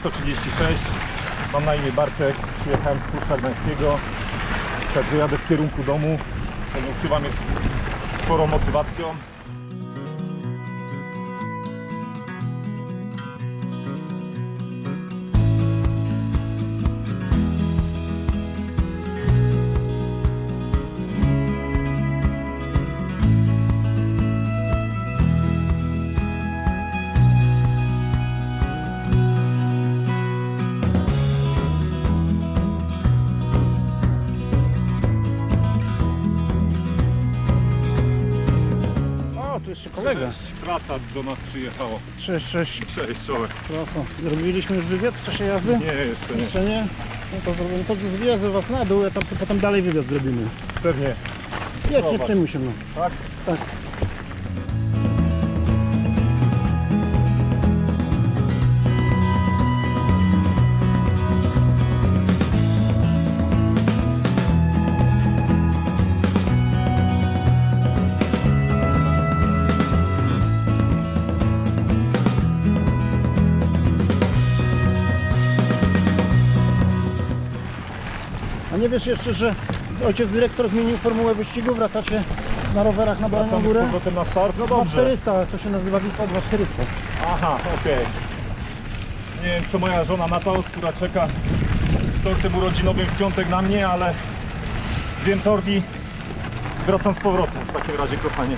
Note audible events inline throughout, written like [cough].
136. Mam na imię Bartek, przyjechałem z Kursza Gdańskiego. Także jadę w kierunku domu, co nie jest sporą motywacją. Do nas przyjechała. Cześć, cześć. Cześć, czołek. Proszę. Zrobiliśmy już wywiad w czasie jazdy? Nie, jeszcze nie. Jeszcze nie? No to zrobimy. To zwiozę was na dół, a tam sobie potem dalej wywiad zrobimy. Pewnie. Nie, Prowadź. przejmuj się mną. Tak? Tak. Nie wiesz jeszcze, że ojciec dyrektor zmienił formułę wyścigu, wracacie na rowerach na Wracamy z Górę? powrotem na start? No dobrze. 2400, to się nazywa Wisła 2400. Aha, okej. Nie wiem co moja żona na to, która czeka z tortem urodzinowym w piątek na mnie, ale zjem tort i wracam z powrotem w takim razie kochanie.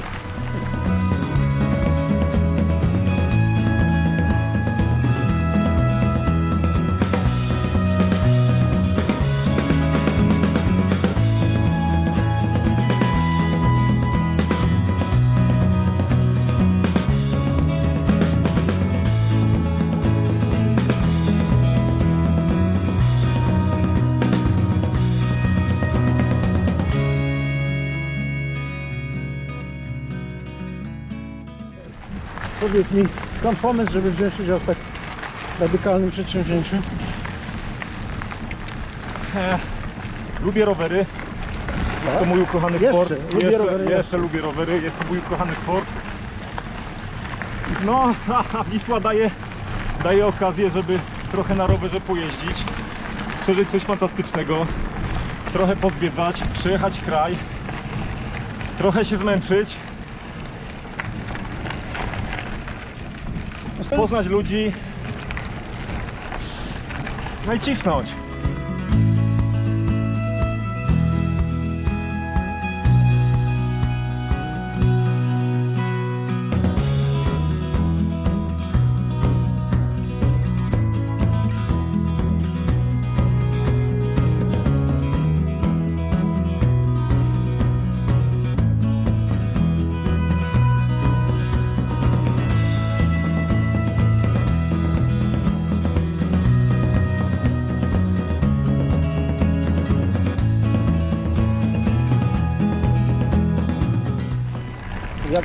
Powiedz mi, skąd pomysł, żeby wziąć udział w tak radykalnym przedsięwzięciu? E, lubię rowery. Jest to Tak? mój ukochany Jeszcze, sport. lubię jeszcze, rowery, jeszcze lubię rowery. Jest to mój ukochany sport. No, [laughs] Wisła daje, daje okazję, żeby trochę na rowerze pojeździć, przeżyć coś fantastycznego, trochę pozwiedzać, przejechać kraj, trochę się zmęczyć, No skąd- poznać ludzi, no i cisnąć.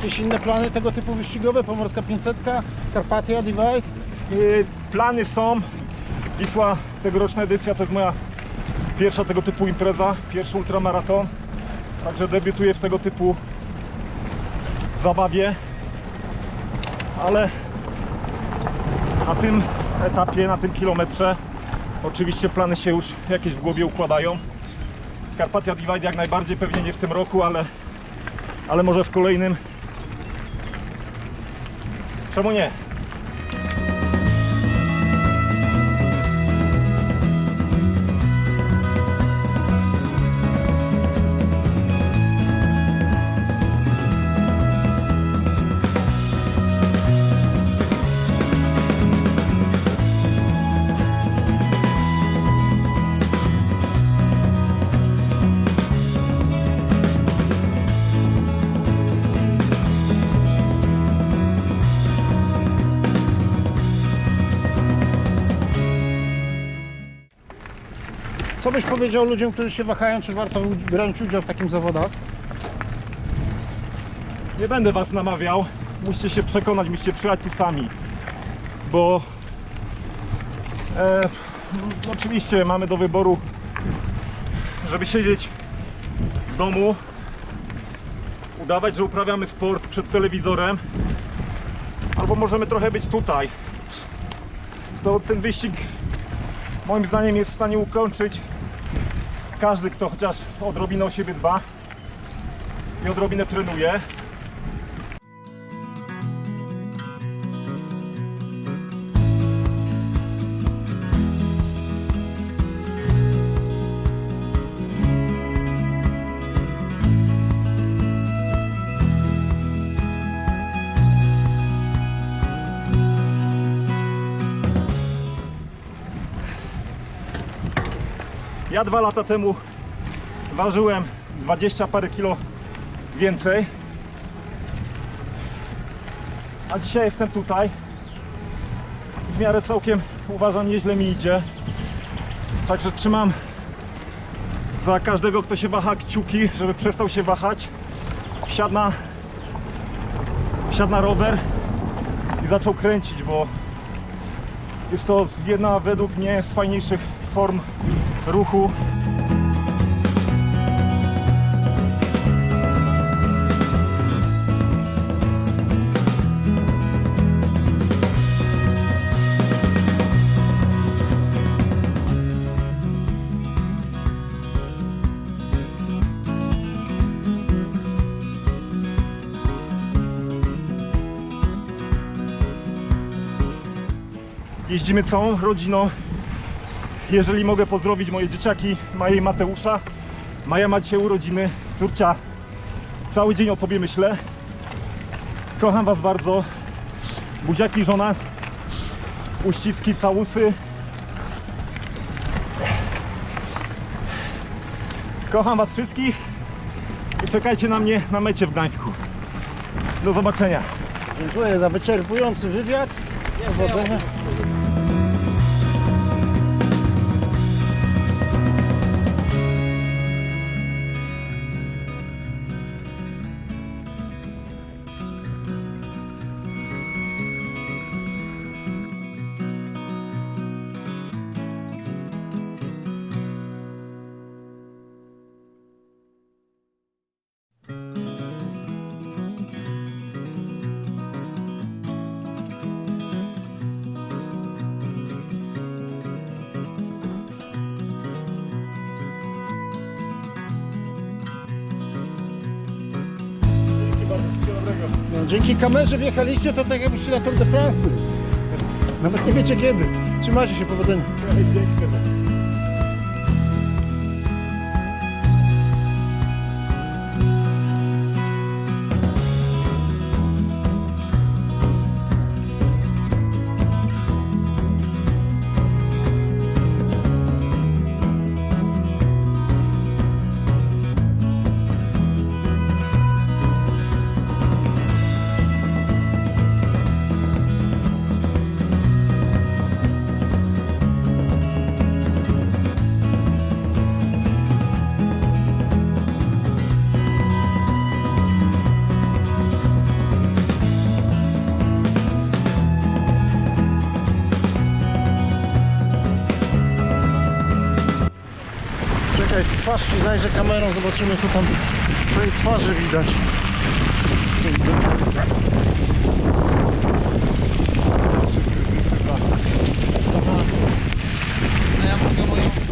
Jakieś inne plany tego typu wyścigowe? Pomorska 500, Karpatia, Divide? Y, Plany są. Wisła, tegoroczna edycja to jest moja pierwsza tego typu impreza, pierwszy ultramaraton. Także debiutuję w tego typu zabawie. Ale na tym etapie, na tym kilometrze oczywiście plany się już jakieś w głowie układają. Karpatia Divide jak najbardziej, pewnie nie w tym roku, ale, ale może w kolejnym. Czemu nie? Co byś powiedział ludziom, którzy się wahają, czy warto brać udział w takim zawodach? Nie będę was namawiał. Musicie się przekonać, musicie przyjechać tu sami. Bo e, no oczywiście mamy do wyboru, żeby siedzieć w domu, udawać, że uprawiamy sport przed telewizorem, albo możemy trochę być tutaj. to ten wyścig moim zdaniem jest w stanie ukończyć każdy, kto chociaż odrobinę o siebie dba i odrobinę trenuje. Ja dwa lata temu ważyłem 20 parę kilo więcej. A dzisiaj jestem tutaj. W miarę całkiem uważam nieźle mi idzie. Także trzymam za każdego, kto się waha kciuki, żeby przestał się wahać. Wsiadł na, wsiadł na rower i zaczął kręcić, bo jest to jedna według mnie z fajniejszych form ruchu. Jeździmy całą rodziną. Jeżeli mogę pozdrowić moje dzieciaki, Maję i Mateusza. Maja ma dzisiaj urodziny. Córcia, cały dzień o tobie myślę. Kocham was bardzo. Buziaki, żona. Uściski, całusy. Kocham was wszystkich. I czekajcie na mnie na mecie w Gdańsku. Do zobaczenia. Dziękuję za wyczerpujący wywiad. Powodzenia. No, dzięki kamerze wjechaliście, to tak jakbyście na Tour de France. Nawet nie wiecie kiedy. Trzymajcie się, powodzenia. Czekaj, w twarz ci zajrzę kamerą, zobaczymy co tam w twojej twarzy widać. A ja mogę moją...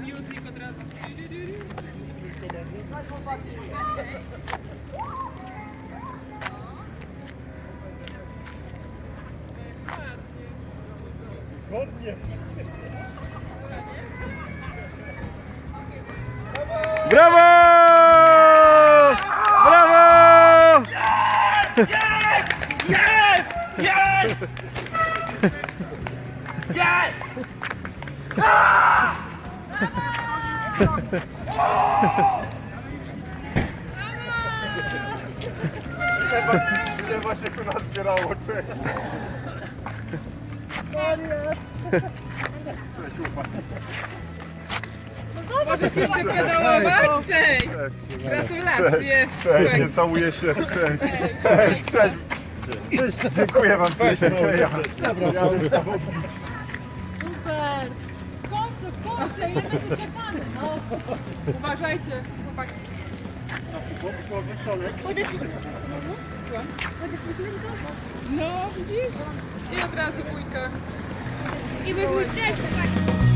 М'юзик одразу. Ile właśnie tu nazbierało, cześć. Możesz jeszcze pedałować? Cześć! Gratulacje! Cześć, nie całuję się, cześć. Cześć, cześć. Dziękuję wam, cześć. Ja. Super! W końcu, kurczę, jesteś wyczerpany, Uważajcie, chłopaki. Podeszliśmy. Podeszliśmy do domu. No, widzisz? I od razu bójka. I byśmy cześć, chłopaki.